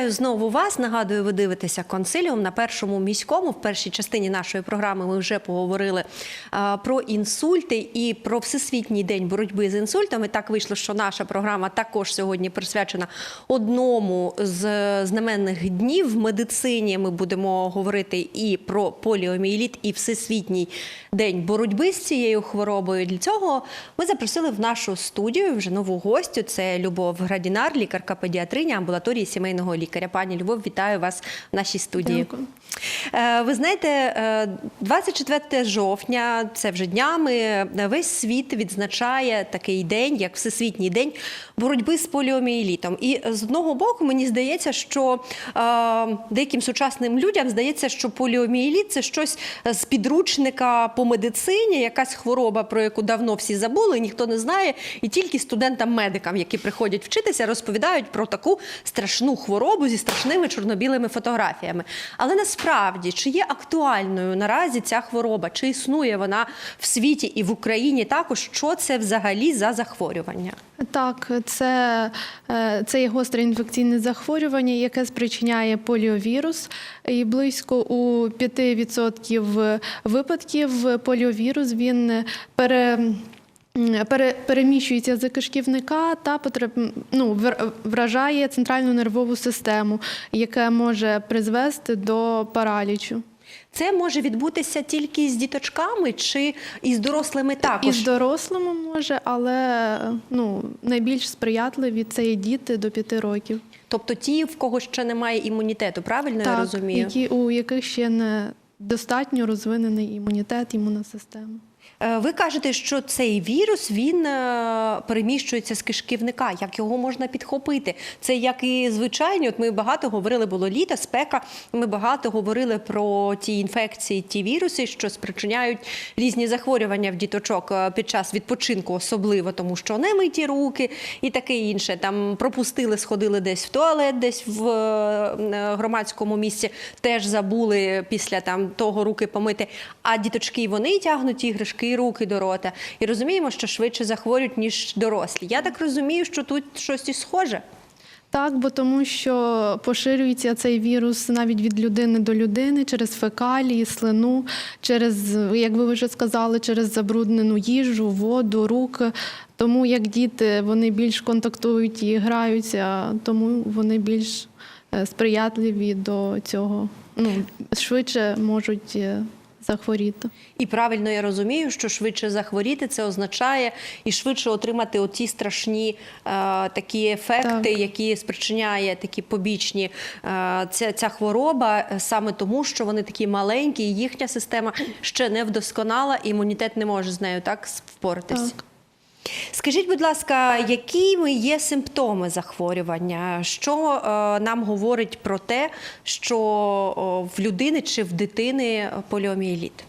Вітаю знову вас. Нагадую, ви дивитеся консиліум на першому міському. В першій частині нашої програми ми вже поговорили про інсульти і про всесвітній день боротьби з інсультами. Так вийшло, що наша програма також сьогодні присвячена одному з знаменних днів в медицині. Ми будемо говорити і про поліомієліт, і всесвітній день боротьби з цією хворобою. Для цього ми запросили в нашу студію вже нову гостю. Це Любов Градінар, лікарка педіатриня амбулаторії сімейного лікаря. Пані Любов, вітаю вас в нашій студії. Дякую. Е, Ви знаєте, е, 24 жовтня, це вже днями, е, весь світ відзначає такий день, як Всесвітній день боротьби з поліомієлітом. І з одного боку, мені здається, що е, деяким сучасним людям здається, що поліомієліт це щось з підручника по медицині, якась хвороба, про яку давно всі забули, ніхто не знає, і тільки студентам-медикам, які приходять вчитися, розповідають про таку страшну хворобу зі страшними чорнобілими фотографіями. Але насправді чи є актуальною наразі ця хвороба? Чи існує вона в світі і в Україні також? Що це взагалі за захворювання? Так, це, е, це є гостре інфекційне захворювання, яке спричиняє поліовірус. І близько у 5% випадків поліовірус він пере. Переміщується з кишківника та потреб... ну, вражає центральну нервову систему, яке може призвести до паралічу. Це може відбутися тільки з діточками чи і з дорослими також? І з дорослими може, але ну, найбільш сприятливі це є діти до 5 років. Тобто ті, в кого ще немає імунітету, правильно я розумію? які, у яких ще не достатньо розвинений імунітет, імунна система. Е, Ви кажете, що цей вірус він е, переміщується з кишківника. Як його можна підхопити? Це як і звичайні. От ми багато говорили, було літо, спека. Ми багато говорили про ті інфекції, ті віруси, що спричиняють різні захворювання в діточок е, під час відпочинку, особливо тому, що не миті руки і таке інше. Там пропустили, сходили десь в туалет, десь в громадському місці, теж забули після там того руки помити. А діточки вони тягнуть іграшки і руки до рота. І розуміємо, що швидше захворюють, ніж дорослі. Я так розумію, що тут щось і схоже. Так, бо тому що поширюється цей вірус навіть від людини до людини через фекалії, слину, через, як ви вже сказали, через забруднену їжу, воду, руки. Тому як діти вони більш контактують і граються, тому вони більш е, сприятливі до цього. Ну, швидше можуть е, захворіти. І правильно я розумію, що швидше захворіти це означає і швидше отримати оці страшні е, такі ефекти, Так. які спричиняє такі побічні е, ця, ця хвороба, е, саме тому, що вони такі маленькі, і їхня система ще не вдосконала, і імунітет не може з нею так впоратись. Так. Скажіть, будь ласка, якими є симптоми захворювання? Що е, нам говорить про те, що в людини чи в дитини поліомієліт?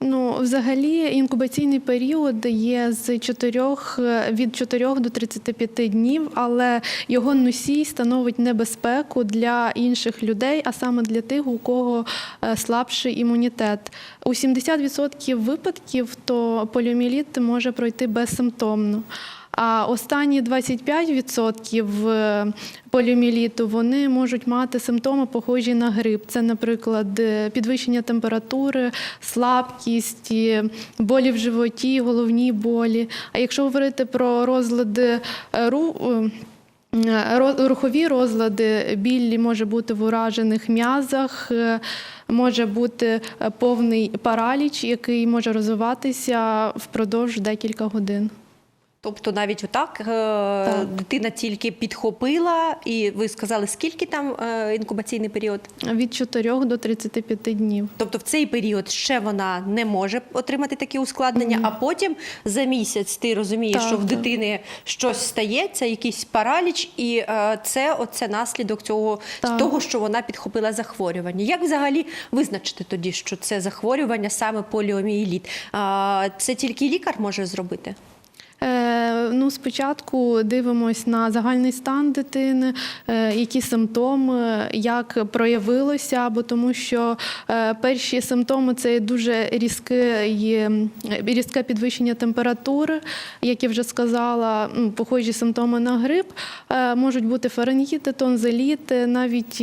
Ну, взагалі, інкубаційний період є з 4, від 4 до 35 днів, але його носій становить небезпеку для інших людей, а саме для тих, у кого е, слабший імунітет. У 70% випадків то поліоміеліт може пройти безсимптомно. А останні 25% е, поліоміеліту вони можуть мати симптоми, похожі на грип. Це, наприклад, е, підвищення температури, слабкість, болі в животі, головні болі. А якщо говорити про розлади е, ру- е, рухові розлади, біль може бути в уражених м'язах. Може бути повний параліч, який може розвиватися впродовж декілька годин. Тобто навіть отак е, дитина тільки підхопила, і ви сказали, скільки там е, інкубаційний період? Від 4 до 35 днів. Тобто в цей період ще вона не може отримати такі ускладнення, а потім за місяць ти розумієш, Так, що в так. дитини щось стається, якийсь параліч, і е, це оце наслідок цього Так. того, що вона підхопила захворювання. Як взагалі визначити тоді, що це захворювання саме поліомієліт? Це тільки лікар може зробити? Е, ну, спочатку дивимось на загальний стан дитини, е, які симптоми, як проявилося, бо тому що е, перші симптоми це дуже різке, є, різке підвищення температури, як я вже сказала, похожі симптоми на грип, можуть бути фарингіти, тонзиліти, навіть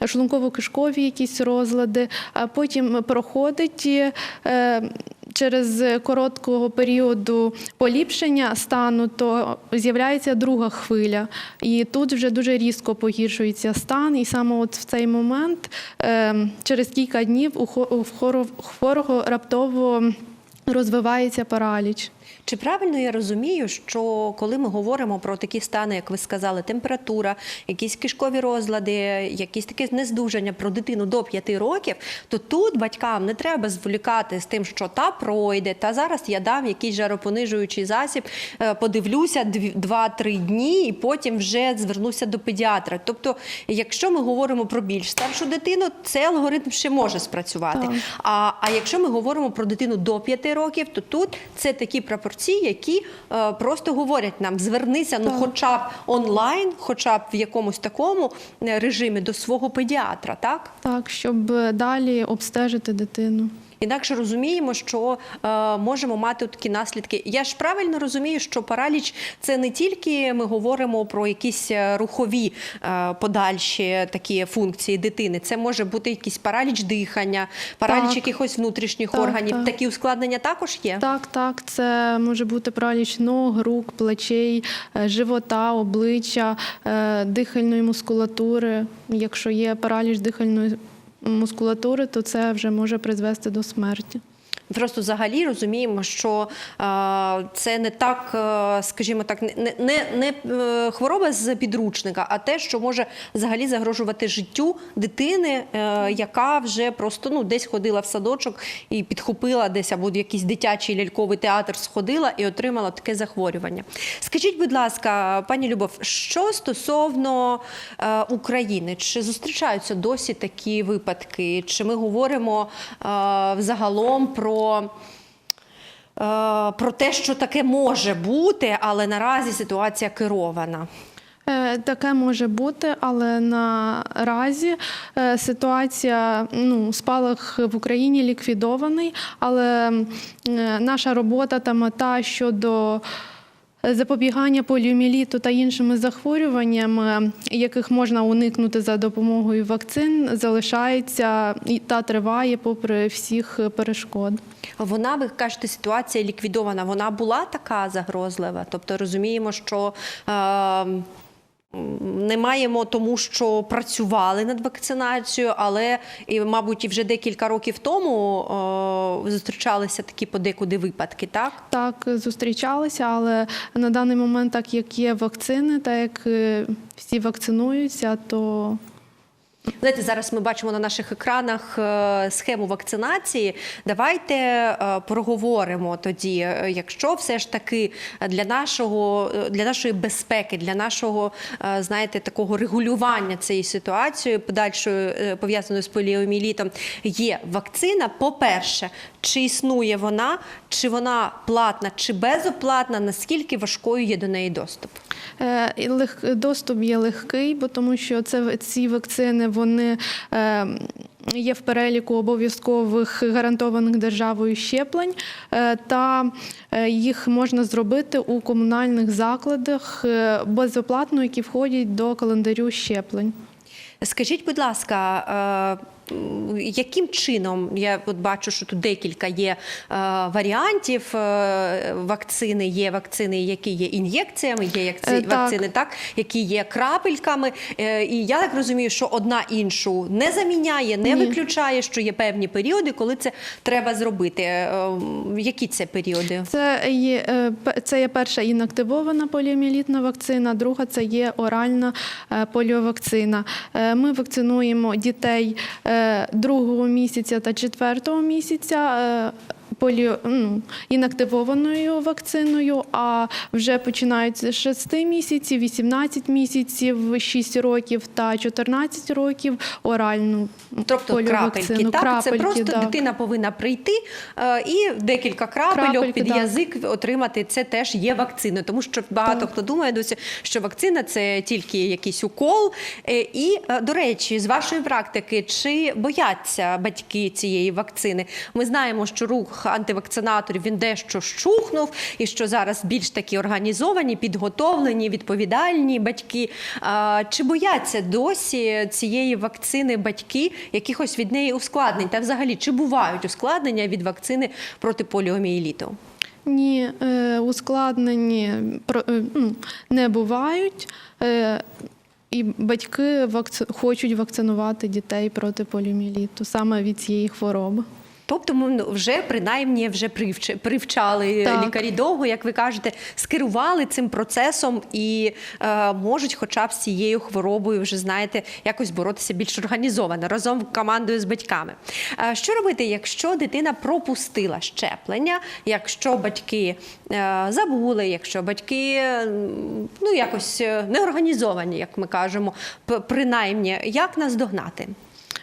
шлунково-кишкові якісь розлади. А потім проходить. Через короткого періоду поліпшення стану, то з'являється друга хвиля, і тут вже дуже різко погіршується стан. І саме от в цей момент, е, через кілька днів, у хворого раптово розвивається параліч. Чи правильно я розумію, що коли ми говоримо про такі стани, як ви сказали, температура, якісь кишкові розлади, якісь таке нездужання про дитину до 5 років, то тут батькам не треба зволікати з тим, що та пройде, та зараз я дам якийсь жаропонижуючий засіб, е, подивлюся 2-3 дні і потім вже звернуся до педіатра. Тобто, якщо ми говоримо про більш старшу дитину, цей алгоритм ще може спрацювати. А, а якщо ми говоримо про дитину до 5 років, то тут це такі пропорції, які е, просто говорять нам: звернися, ну, хоча б онлайн, хоча б в якомусь такому е, режимі до свого педіатра, так? Так, щоб далі обстежити дитину. Інакше розуміємо, що е, можемо мати такі наслідки. Я ж правильно розумію, що параліч це не тільки ми говоримо про якісь е, рухові е, подальші такі функції дитини. Це може бути якийсь параліч дихання, параліч Так. якихось внутрішніх Так, органів. так. Такі ускладнення також є. Так, так, це може бути параліч ног, рук, плечей, е, живота, обличчя, е, дихальної мускулатури. Якщо є параліч дихальної мускулатури, то це вже може призвести до смерті. Просто взагалі розуміємо, що е, це не так, е, скажімо так, не, не, не е, хвороба з підручника, а те, що може взагалі загрожувати життю дитини, яка вже просто ну десь ходила в садочок і підхопила десь або в якийсь дитячий ляльковий театр сходила і отримала таке захворювання. Скажіть, будь ласка, пані Любов, що стосовно України, чи зустрічаються досі такі випадки? Чи ми говоримо взагалом про? е, Про те, що таке може бути, але наразі ситуація керована. Е, Таке може бути, але наразі е, ситуація, ну, спалах в Україні ліквідований, але наша робота та мета щодо запобігання поліоміеліту та іншими захворюваннями, яких можна уникнути за допомогою вакцин, залишається та триває попри всіх перешкод. Вона, ви кажете, ситуація ліквідована. Вона була така загрозлива. Тобто розуміємо, що е, не маємо тому, що працювали над вакцинацією, але і, мабуть, і вже декілька років тому е, зустрічалися такі подекуди випадки, так? Так, зустрічалися, але на даний момент, так як є вакцини, так як е, всі вакцинуються, то Знаєте, зараз ми бачимо на наших екранах е, схему вакцинації. Давайте е, проговоримо тоді, е, якщо все ж таки для нашого для нашої безпеки, для нашого знаєте, такого регулювання цієї ситуації, подальшою пов'язаною з поліомілітом, є вакцина. По-перше, чи існує вона, чи вона платна, чи безоплатна, наскільки важкою є до неї доступ? е, доступ є легкий, бо тому що це ці вакцини вони. Е, Є в переліку обов'язкових гарантованих державою щеплень, е, та їх можна зробити у комунальних закладах безоплатно, які входять до календарю щеплень. Скажіть, будь ласка, яким чином я от бачу, що тут декілька є е, варіантів е, вакцини. Є вакцини, які є ін'єкціями, є Е, так. вакцини, так які є крапельками. Е, І я так розумію, що одна іншу не заміняє, не Ні. виключає, що є певні періоди, коли це треба зробити. Е, Які це періоди? Це є, е, це є перша інактивована поліоміелітна вакцина, друга це є оральна е, поліовакцина. Е, Ми вакцинуємо дітей е, другого місяця та четвертого місяця. Полі... ну, інактивованою вакциною, а вже починають з 6 місяців, 18 місяців, 6 років та 14 років оральну Тобто крапельки, так? Крапельки, це просто так. дитина повинна прийти е, і декілька крапельок Крапельки, під так. язик отримати. Це теж є вакциною. Тому що багато Так. хто думає досі, що вакцина це тільки якийсь укол. Е, І, е, до речі, з вашої практики, чи бояться батьки цієї вакцини? Ми знаємо, що рух антивакцинаторів він дещо щухнув, і що зараз більш такі організовані, підготовлені, відповідальні батьки. Чи бояться досі цієї вакцини батьки якихось від неї ускладнень? Та взагалі, чи бувають ускладнення від вакцини проти поліомієліту? Ні, е, ускладнені е, ну, не бувають. Е, і батьки хочуть вакцинувати дітей проти поліомієліту саме від цієї хвороби. Тобто ми ну, вже принаймні вже привч- привчали Так. лікарі довго, як ви кажете, скерували цим процесом і е, можуть, хоча б з цією хворобою, вже знаєте, якось боротися більш організовано разом командою з батьками. Е, що робити, якщо дитина пропустила щеплення, якщо батьки е, забули, якщо батьки м, ну якось е, не організовані, як ми кажемо, принаймні, як нас догнати?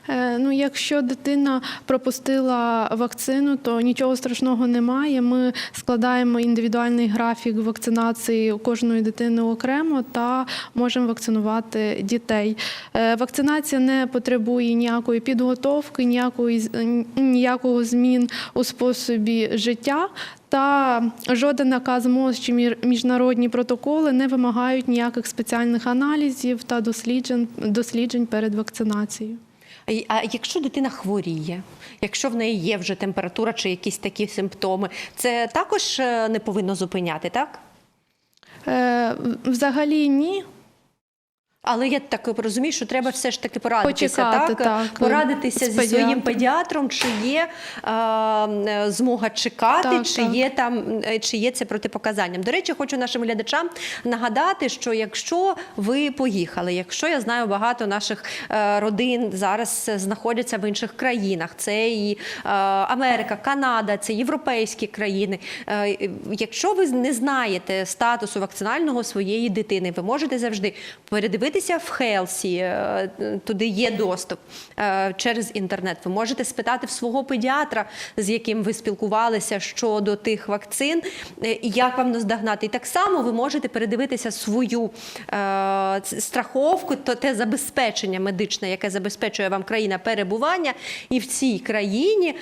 Е, Ну, якщо дитина пропустила вакцину, то нічого страшного немає. Ми складаємо індивідуальний графік вакцинації кожної дитини окремо та можемо вакцинувати дітей. Е, Вакцинація не потребує ніякої підготовки, ніякої ніякого змін у способі життя. Та жоден наказ МОЗ чи міжнародні протоколи не вимагають ніяких спеціальних аналізів та досліджень, досліджень перед вакцинацією. А якщо дитина хворіє, якщо в неї є вже температура чи якісь такі симптоми, це також е, не повинно зупиняти, так? Е, взагалі ні. Але я так розумію, що треба все ж таки порадитися, Почекати, так? так, порадитися зі своїм педіатром. чи є е, е, змога чекати, Так, чи так. є там, е, чи є це протипоказанням. До речі, хочу нашим глядачам нагадати, що якщо ви поїхали, якщо я знаю багато наших е, родин зараз знаходяться в інших країнах, це і е, Америка, Канада, це європейські країни. Е, Якщо ви не знаєте статусу вакцинального своєї дитини, ви можете завжди передивитися в Хелсі, е, туди є доступ е, через інтернет. Ви можете спитати в свого педіатра, з яким ви спілкувалися щодо тих вакцин, е, як вам наздогнати. І так само ви можете передивитися свою страховку, то те забезпечення медичне, яке забезпечує вам країна перебування, і в цій країні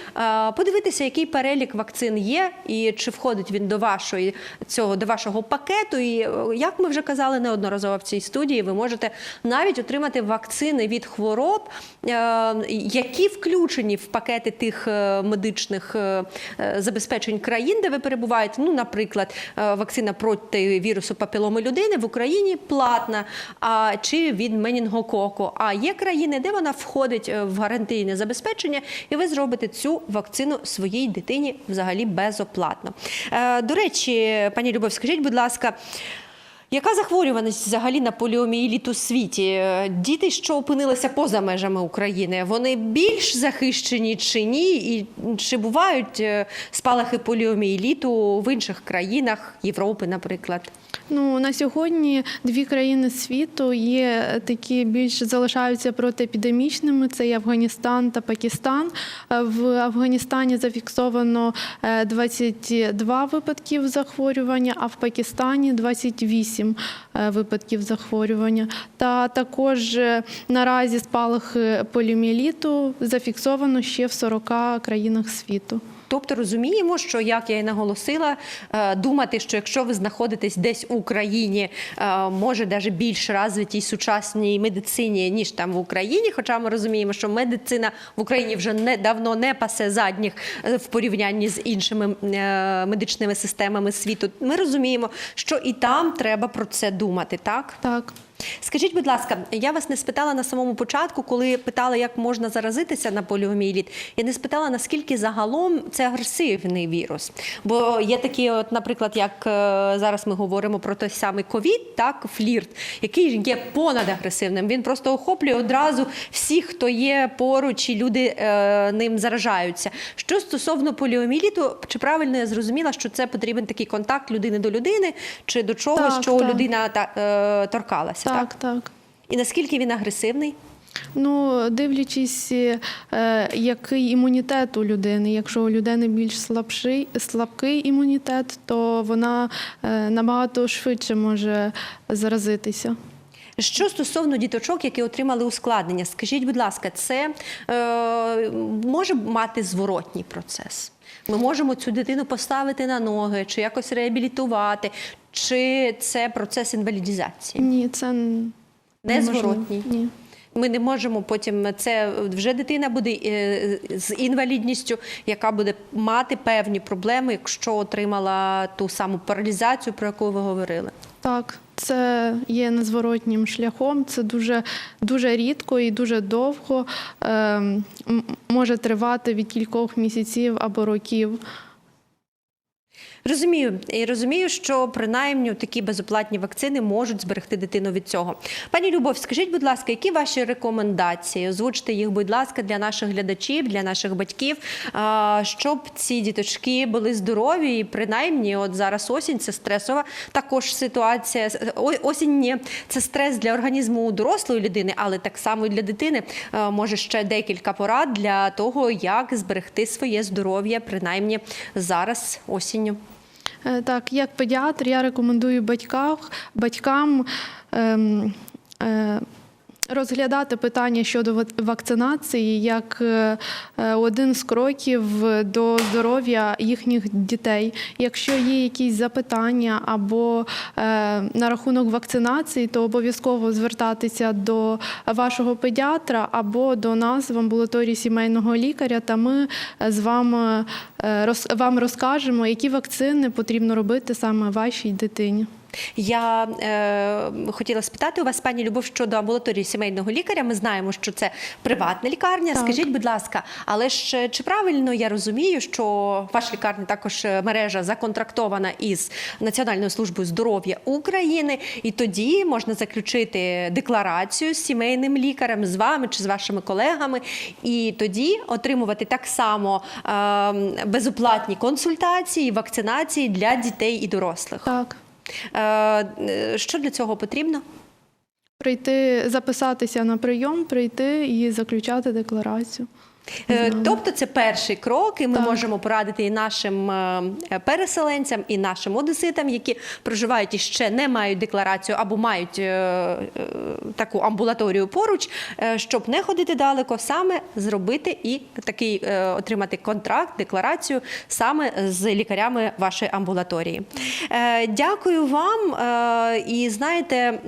подивитися, який перелік вакцин є, і чи входить він до вашої цього до вашого пакету. І як ми вже казали неодноразово в цій студії, ви можете навіть отримати вакцини від хвороб, е, які включені в пакети тих е, медичних е, забезпечень країн, де ви перебуваєте. Ну, наприклад, вакцина проти вірусу папіломи людини в Україні платна, чи від менінгококу. А є країни, де вона входить в гарантійне забезпечення, і ви зробите цю вакцину своїй дитині взагалі безоплатно. До речі, пані Любов, скажіть, будь ласка. Яка захворюваність взагалі на поліомієліт у світі? Е, Діти, що опинилися поза межами України, вони більш захищені чи ні? І чи бувають е, спалахи поліомієліту в інших країнах Європи, наприклад? Ну на сьогодні дві країни світу є такі більш залишаються протиепідемічними. Це є Афганістан та Пакистан. Е, В Афганістані зафіксовано е, 22 випадків захворювання, а в Пакистані 28 е, випадків захворювання. Та також е, наразі спалахи поліомієліту зафіксовано ще в 40 країнах світу. Тобто розуміємо, що як я і наголосила, е, думати, що якщо ви знаходитесь десь у країні, е, може навіть більш розвитій сучасній медицині, ніж там в Україні. Хоча ми розуміємо, що медицина в Україні вже не давно не пасе задніх е, в порівнянні з іншими медичними системами світу. Ми розуміємо, що і там треба про це думати, так? Так. Скажіть, будь ласка, я вас не спитала на самому початку, коли питала, як можна заразитися на поліомієліт. Я не спитала, наскільки загалом це агресивний вірус. Бо є такі, от, наприклад, як е, зараз ми говоримо про той самий ковід, так, флірт, який є понадагресивним. Він просто охоплює одразу всіх, хто є поруч, і люди е, ним заражаються. Що стосовно поліомієліту, чи правильно я зрозуміла, що це потрібен такий контакт людини до людини, чи до чогось, що так. людина та, е, торкалася? Так, Так, так. І наскільки він агресивний? Ну, дивлячись, е, який імунітет у людини. Якщо у людини більш слабший, слабкий імунітет, то вона е, набагато швидше може заразитися. Що стосовно діточок, які отримали ускладнення, скажіть, будь ласка, це е, може мати зворотній процес? Ми можемо цю дитину поставити на ноги, чи якось реабілітувати, чи це процес інвалідізації? Ні, це. Незворотній. Ні. Ми не можемо потім це вже дитина буде е, з інвалідністю, яка буде мати певні проблеми, якщо отримала ту саму паралізацію, про яку ви говорили. Так, це є незворотнім шляхом. Це дуже, дуже рідко і дуже довго м- може тривати від кількох місяців або років. Розумію, і розумію, що принаймні такі безоплатні вакцини можуть зберегти дитину від цього. Пані Любов, скажіть, будь ласка, які ваші рекомендації? Озвучте їх, будь ласка, для наших глядачів, для наших батьків, щоб ці діточки були здорові і принаймні, от зараз осінь це стресова також ситуація. Осінь це стрес для організму дорослої людини, але так само і для дитини. Може ще декілька порад для того, як зберегти своє здоров'я, принаймні зараз осінню. Е, Так, як педіатр, я рекомендую батькам, батькам ем, е, розглядати питання щодо вакцинації як е, е, один з кроків до здоров'я їхніх дітей. Якщо є якісь запитання або е, на рахунок вакцинації, то обов'язково звертатися до вашого педіатра або до нас в амбулаторії сімейного лікаря, та ми з вами вам розкажемо, які вакцини потрібно робити саме вашій дитині. Я е, хотіла спитати у вас, пані Любов, щодо амбулаторії сімейного лікаря. Ми знаємо, що це приватна лікарня. Так. Скажіть, будь ласка, але ж чи правильно я розумію, що ваша лікарня також е, мережа законтрактована із Національною службою здоров'я України, і тоді можна заключити декларацію з сімейним лікарем, з вами чи з вашими колегами, і тоді отримувати так само е, безоплатні консультації, вакцинації для дітей і дорослих. Так. Е, Що для цього потрібно? Прийти, записатися на прийом, прийти і заключати декларацію. Е, Тобто це перший крок, і ми Так. можемо порадити і нашим е, переселенцям, і нашим одеситам, які проживають і ще не мають декларацію або мають е, таку амбулаторію поруч, щоб не ходити далеко, саме зробити і такий отримати контракт, декларацію саме з лікарями вашої амбулаторії. Дякую вам. І знаєте,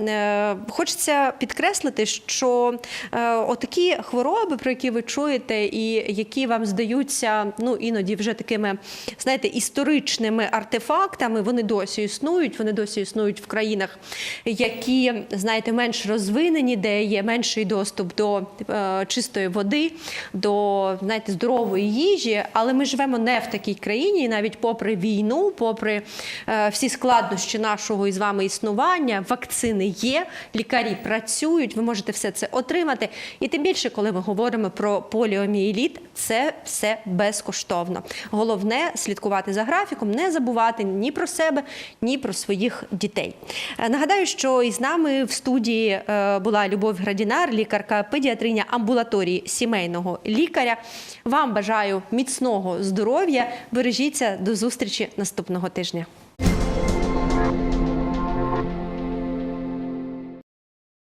хочеться підкреслити, що отакі хвороби, про які ви чуєте, і які вам здаються ну іноді вже такими, знаєте, історичними артефактами, вони досі існують. Вони досі існують в країнах, які знаєте, менш розвинені, де є менший доступ до е, чистої води, до знаєте, здорової їжі. Але ми живемо не в такій країні, і навіть попри війну, попри е, всі складнощі нашого із вами існування, вакцини є, лікарі працюють. Ви можете все це отримати. І тим більше, коли ми говоримо про поліомієліт, це все безкоштовно. Головне слідкувати за графіком, не забувати ні про себе, ні про своїх дітей. Е, Нагадаю, що із нами в студії е, була Любов Градінар, лікарка педіатриня амбулаторії сімейного лікаря. Вам бажаю міцного здоров'я. Бережіться до зустрічі наступного тижня.